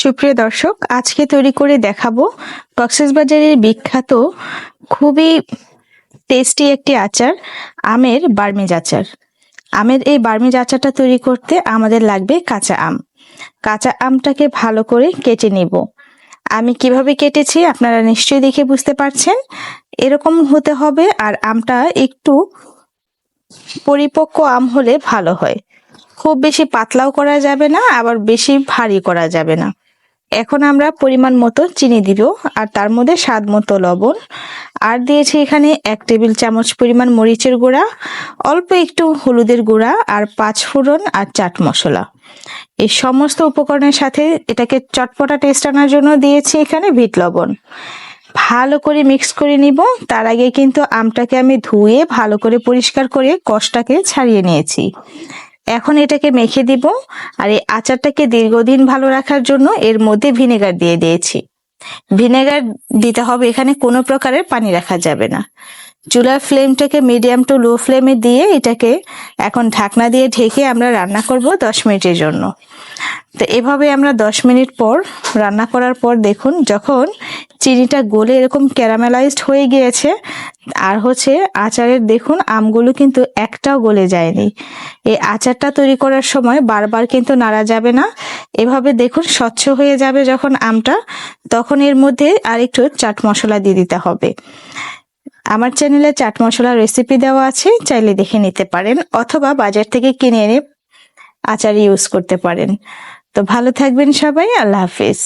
সুপ্রিয় দর্শক, আজকে তৈরি করে দেখাবো কক্সবাজারের বিখ্যাত, খুবই টেস্টি একটি আচার, আমের বার্মিজ আচার। আমের এই বার্মিজ আচারটা তৈরি করতে আমাদের লাগবে কাঁচা আম। কাঁচা আমটাকে ভালো করে কেটে নিব। আমি কীভাবে কেটেছি আপনারা নিশ্চয়ই দেখে বুঝতে পারছেন। এরকম হতে হবে আর আমটা একটু পরিপক্ক আম হলে ভালো হয়। খুব বেশি পাতলাও করা যাবে না, আবার বেশি ভারী করা যাবে না। এখন আমরা পরিমাণ মতো চিনি দিব, আর তার মধ্যে স্বাদ মতো লবণ। আর দিয়েছি এখানে এক টেবিল চামচ পরিমাণ মরিচের গুঁড়া, অল্প একটু হলুদের গুঁড়া আর পাঁচ ফোড়ন আর চাট মশলা। এই সমস্ত উপকরণের সাথে এটাকে চটপটা টেস্ট আনার জন্য দিয়েছি এখানে ভিট লবণ। ভালো করে মিক্স করে নিব। তার আগে কিন্তু আমটাকে আমি ধুয়ে ভালো করে পরিষ্কার করে কষটাকে ছাড়িয়ে নিয়েছি। এখন এটাকে মেখে দিব আর এই আচারটাকে দীর্ঘদিন ভালো রাখার জন্য এর মধ্যে ভিনেগার দিয়ে দিয়েছি। ভিনেগার দিতে হবে এখানে কোনো প্রকারের পানি রাখা যাবে না। চুলার ফ্লেমটাকে মিডিয়াম টু লো ফ্লেমে দিয়ে এটাকে এখন ঢাকনা দিয়ে ঢেকে আমরা রান্না করব দশ মিনিটের জন্য। তো এভাবে আমরা দশ মিনিট পর রান্না করার পর দেখুন, যখন চিনিটা গলে এরকম ক্যারামেলাইজড হয়ে গিয়েছে, আর হচ্ছে আচারের দেখুন আমগুলো কিন্তু একটাও গলে যায়নি। এই আচারটা তৈরি করার সময় বারবার কিন্তু নাড়া যাবে না। এভাবে দেখুন স্বচ্ছ হয়ে যাবে যখন আমটা, তখন এর মধ্যে আরেকটু চাট মশলা দিয়ে দিতে হবে। আমার চ্যানেলে চাট মশলা রেসিপি দেওয়া আছে, চাইলে দেখে নিতে পারেন অথবা বাজার থেকে কিনে এনে আচার ইউজ করতে পারেন। তো ভালো থাকবেন সবাই, আল্লাহ হাফিজ।